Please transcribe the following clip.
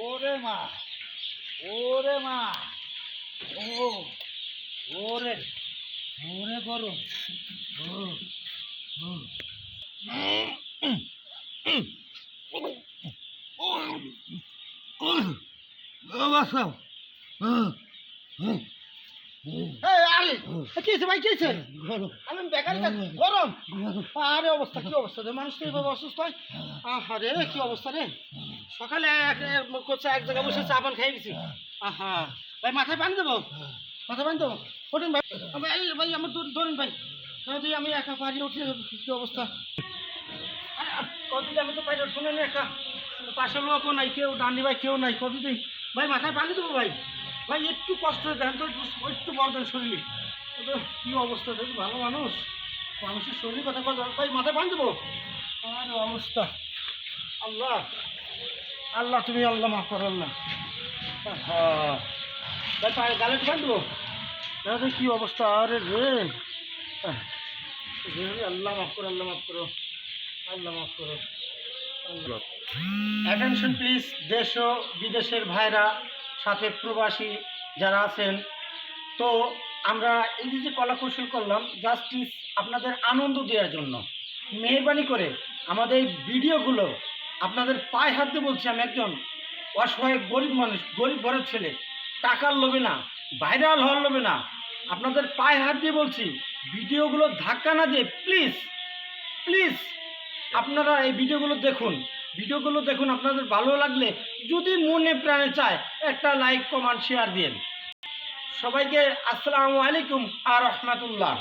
ওরে মা ওরে মা ও ওরে ওরে গরম আরে ভাই বেকার গরম। আরে, অবস্থা, কি অবস্থা রে? মানুষ অসুস্থ হয়। আহারে, কি অবস্থা রে? সকালে করছে এক জায়গায় বসে চা পান খেয়ে গেছি আহা, ভাই মাথায় পানি দেবো? মাথায় পানি দেবো? কঠিন ভাই। ভাই ভাই, আমার ধর- ধরুন ভাই। যদি আমি একা পারি উঠে কি অবস্থা? কতদিন আমি তো পাই শুনে নি একা। পাশের লোকও নাই, কেউ ডানি ভাই, কেউ নাই, কতদিন? ভাই, মাথায় পানি দেবো ভাই। ভাই, একটু কষ্ট দেন তো, একটু- দেন শরীরে। কি অবস্থা, দেখি, ভালো মানুষ। মানুষের শরীর কথা কথা ভাই, মাথায় পানি দেবো? আর, অবস্থা। আল্লাহ। আল্লাহ, তুমি আল্লাহ মাফ করো, আল্লাহ। গালে দেখো কি অবস্থা? আরে রে। আল্লাহ মাফ করো, আল্লাহ মাফ করো। আল্লাহ মাফ করো। অ্যাটেনশন প্লিজ দেশ ও বিদেশের ভাইরা, সাথে প্রবাসী যারা আছেন। তো আমরা এই যে যে কলা কৌশল করলাম জাস্টিস আপনাদের আনন্দ দেওয়ার জন্য। মেহরবানি করে আমাদের এই ভিডিওগুলো আপনাদের পায়ে হাত দিয়ে বলছি আমি একজন অসহায় গরিব মানুষ, গরিব ঘরের ছেলে। টাকার লোভে না ভাইরাল হওয়ার লোভে না। আপনাদের পায়ে হাত দিয়ে বলছি, ভিডিওগুলো ধাক্কা না দিয়ে প্লিজ প্লিজ আপনারা এই ভিডিওগুলো দেখুন। ভিডিওগুলো দেখুন, আপনাদের ভালো লাগলে যদি মনে প্রাণে চায় একটা লাইক কমেন্ট শেয়ার দিন সবাইকে আসসালামু আলাইকুম আর রহমতুল্লাহ।